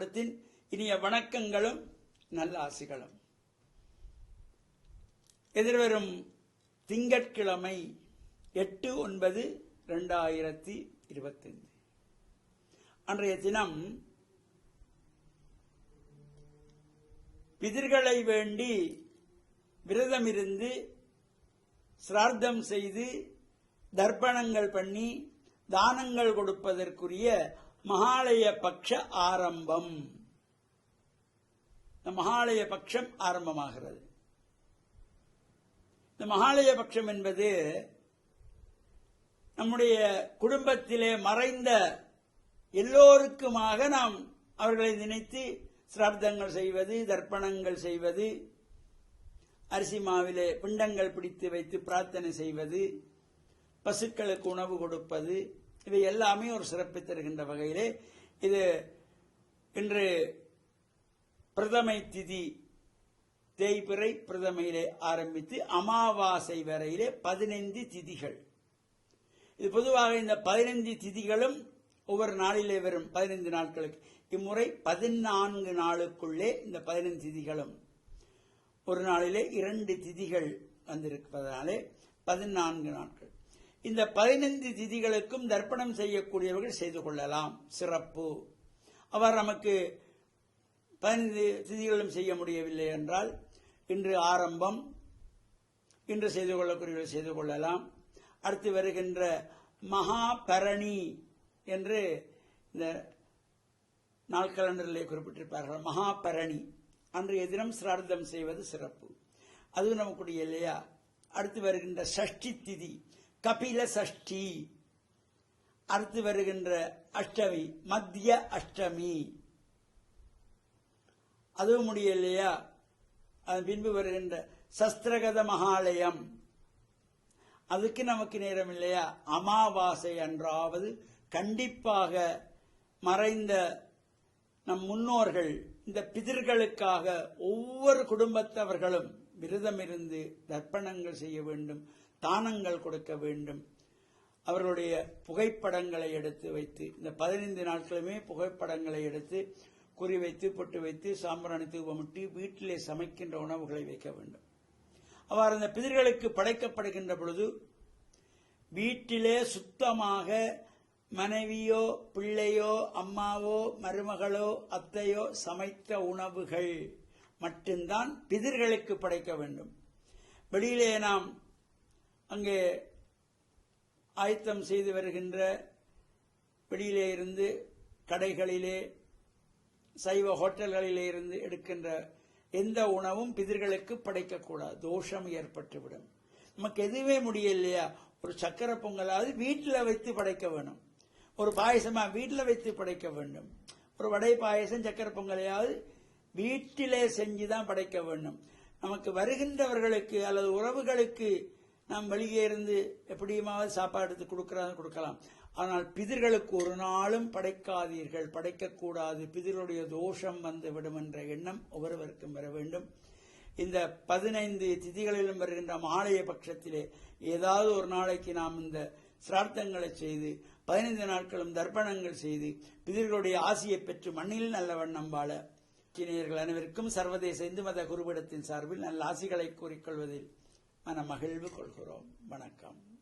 குருபடத்தின் இனிய வணக்கங்களும் நல்ல ஆசிகளும். எதிர்வரும் திங்கட்கிழமை எட்டு ஒன்பது ரெண்டாயிரத்தி இருபத்தைந்து. அன்றைய தினம் பிதிர்களை வேண்டி விரதம் இருந்து சிரார்த்தம் செய்து தர்ப்பணங்கள் பண்ணி தானங்கள் கொடுப்பதற்குரிய மகாலய பட்ச ஆரம்பம். இந்த மகாலய பட்சம் ஆரம்பமாகிறது. இந்த மகாலய பட்சம் என்பது நம்முடைய குடும்பத்திலே மறைந்த எல்லோருக்குமாக நாம் அவர்களை நினைத்து சிரார்த்தங்கள் செய்வது தர்ப்பணங்கள் செய்வது அரிசி மாவிலே பிண்டங்கள் பிடித்து வைத்து பிரார்த்தனை செய்வது பசுக்களுக்கு உணவு கொடுப்பது இவை எல்லாமே ஒரு சிறப்பு தருகின்ற வகையிலே இது இன்று பிரதமை திதி தேய்பிறை பிரதமையிலே ஆரம்பித்து அமாவாசை வரையிலே பதினைந்து திதிகள். இது பொதுவாக இந்த பதினைந்து திதிகளும் ஒவ்வொரு நாளிலே வரும் பதினைந்து நாட்களுக்கு. இம்முறை பதினான்கு நாளுக்குள்ளே இந்த பதினைந்து திதிகளும். ஒரு நாளிலே இரண்டு திதிகள் வந்திருப்பதனாலே பதினான்கு நாட்கள். இந்த பதினைந்து திதிகளுக்கும் தர்ப்பணம் செய்யக்கூடியவர்கள் செய்து கொள்ளலாம். சிறப்பு. அவர் நமக்கு பதினைந்து திதிகளும் செய்ய முடியவில்லை என்றால் இன்று ஆரம்பம். இன்று செய்து கொள்ளக்கூடியவர்கள் செய்து கொள்ளலாம். அடுத்து வருகின்ற மகாபரணி என்று இந்த நாள் கலண்டரிலே குறிப்பிட்டிருப்பார்கள். மகாபரணி. அன்று அன்றைய தினம் சிரார்த்தம் செய்வது சிறப்பு. அதுவும் நமக்குடைய இல்லையா? அடுத்து வருகின்ற சஷ்டி திதி. கபில சஷ்டி அடுத்து வருகின்ற அஷ்டமி மத்திய அஷ்டமி. அதுவும் முடியலையா அதன் பின்பு வருகின்ற சஸ்திரகத மகாலயம். அதுக்கு நமக்கு நேரம் இல்லையா? அமாவாசை அன்றாவது கண்டிப்பாக மறைந்த நம் முன்னோர்கள் இந்த பிதிர்களுக்காக ஒவ்வொரு குடும்பத்தவர்களும் விரதம் இருந்து தர்ப்பணங்கள் செய்ய வேண்டும். தானங்கள் கொடுக்க வேண்டும். அவர்களுடைய புகைப்படங்களை எடுத்து வைத்து இந்த பதினைந்து நாட்களுமே புகைப்படங்களை எடுத்து குறி வைத்து பொட்டு வைத்து சாம்பிராணி தூபமிட்டு வீட்டிலே சமைக்கின்ற உணவுகளை வைக்க வேண்டும். அவ்வாறு அந்த பிதிர்களுக்கு படைக்கப்படுகின்ற பொழுது வீட்டிலே சுத்தமாக மனைவியோ பிள்ளையோ அம்மாவோ மருமகளோ அத்தையோ சமைத்த உணவுகள் மட்டும்தான் பிதிர்களுக்கு படைக்க வேண்டும். வெளியிலே நாம் அங்கே ஆயத்தம் செய்து வருகின்ற வெளியிலே இருந்து கடைகளிலே சைவ ஹோட்டல்களிலே இருந்து எடுக்கின்ற எந்த உணவும் பிதிர்களுக்கு படைக்கக்கூடாது. தோஷம் ஏற்பட்டுவிடும். நமக்கு எதுவே முடியலையா? ஒரு சக்கரை பொங்கலாவது வீட்டில் வைத்து படைக்க வேணும். ஒரு பாயசமா வீட்டில் வைத்து படைக்க வேண்டும். ஒரு வடை பாயசம் சக்கரை பொங்கலையாவது வீட்டிலே செஞ்சு தான் படைக்க வேண்டும். நமக்கு வருகின்றவர்களுக்கு அல்லது உறவுகளுக்கு நாம் வெளியே இருந்து எப்படியுமாவது சாப்பாடு எடுத்து கொடுக்கறது கொடுக்கலாம். ஆனால் பிதிர்களுக்கு ஒரு நாளும் படைக்காதீர்கள் படைக்கக்கூடாது. பிதிர்களுடைய தோஷம் வந்து விடும் என்ற எண்ணம் ஒவ்வொருவருக்கும் வர வேண்டும். இந்த பதினைந்து திதிகளிலும் வருகின்ற மாலைய பட்சத்திலே ஏதாவது ஒரு நாளைக்கு நாம் இந்த சிரார்த்தங்களை செய்து பதினைந்து நாட்களும் தர்ப்பணங்கள் செய்து பிதிர்களுடைய ஆசையை பெற்று மண்ணில் நல்ல வண்ணம் வாழ சீனியர்கள் அனைவருக்கும் சர்வதேச இந்து மத குருபிடத்தின் சார்பில் நல்ல ஆசிகளை கூறிக்கொள்வதில் மன மகிழ்வு கொள்கிறோம். வணக்கம்.